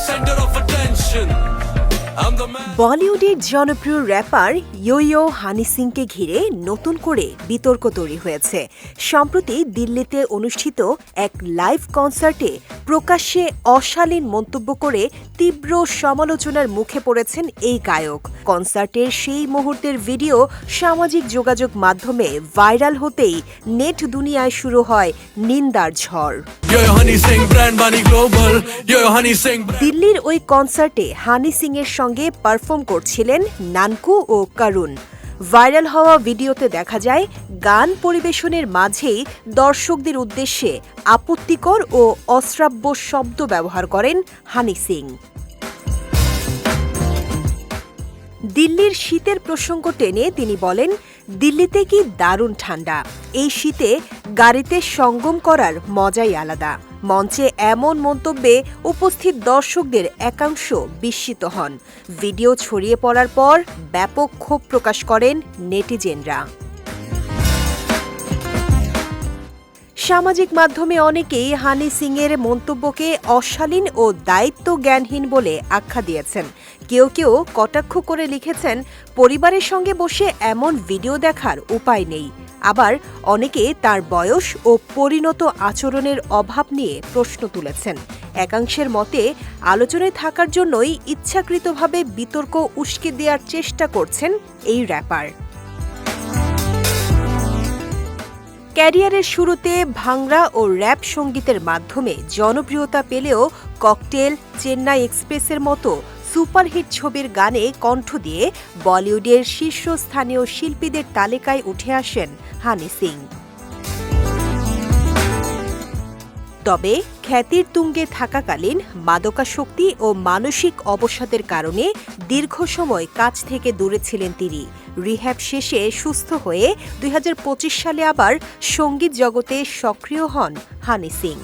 center of attention. I'm the man. বলিউডের জনপ্রিয় wrapper ইয়ো হানি সিংকে ঘিরে নতুন করে বিতর্ক তৈরি হয়েছে। সম্প্রতি দিল্লিতে অনুষ্ঠিত এক লাইভ কনসার্টে প্রকাশ্যে অশালীন মন্তব্য করে তীব্র সমালোচনার মুখে পড়েছেন এই গায়ক। কনসার্টের সেই মুহূর্তের ভিডিও সামাজিক যোগাযোগ মাধ্যমে ভাইরাল হতেই নেট দুনিয়ায় শুরু হয় নিন্দার ঝড়. দিল্লির ওই কনসার্টে হানি সিং এর সঙ্গে পারফর্ম করছিলেন নানকু ও করুণ ভাইরাল হওয়া ভিডিওতে দেখা যায়, গান পরিবেশনের মাঝেই দর্শকদের উদ্দেশ্যে আপত্তিকর ও অশ্রাব্য শব্দ ব্যবহার করেন হানি সিং। দিল্লির শীতের প্রসঙ্গ টেনে তিনি বলেন, দিল্লিতে কি দারুণ ঠান্ডা। এই শীতে গাড়িতে সঙ্গম করার মজাই আলাদা। মঞ্চে এমন মন্তব্যে উপস্থিত দর্শকদের একাংশ বিস্মিত হন। ভিডিও ছড়িয়ে পড়ার পর ব্যাপক ক্ষোভ প্রকাশ করেন নেটিজেনরা। সামাজিক মাধ্যমে অনেকেই হানি সিং এর মন্তব্যকে অশালীন ও দায়িত্ব জ্ঞানহীন বলে আখ্যা দিয়েছেন। কেউ কেউ কটাক্ষ করে লিখেছেন, পরিবারের সঙ্গে বসে এমন ভিডিও দেখার উপায় নেই। আবার অনেকে তার বয়স ও পরিণত আচরণের অভাব নিয়ে প্রশ্ন তুলেছেন। একাংশের মতে, আলোচনায় থাকার জন্যই ইচ্ছাকৃতভাবে বিতর্ক উস্কে দেওয়ার চেষ্টা করছেন এই র্যাপার। ক্যারিয়ারের শুরুতে ভাংরা ও র্যাপ সঙ্গীতের মাধ্যমে জনপ্রিয়তা পেলেও ককটেল, চেন্নাই এক্সপ্রেসের মতো সুপারহিট ছবির গানে কণ্ঠ দিয়ে বলিউডের শীর্ষস্থানীয় শিল্পীদের তালিকায় উঠে আসেন হানি সিং। তবে খ্যাতির তুঙ্গে থাকাকালীন মাদকাসক্তি ও মানসিক অবসাদের কারণে দীর্ঘ সময় কাজ থেকে দূরে ছিলেন তিনি। রিহ্যাব শেষে সুস্থ হয়ে দুই হাজার পঁচিশ সালে আবার সংগীত জগতে সক্রিয় হন হানি সিং।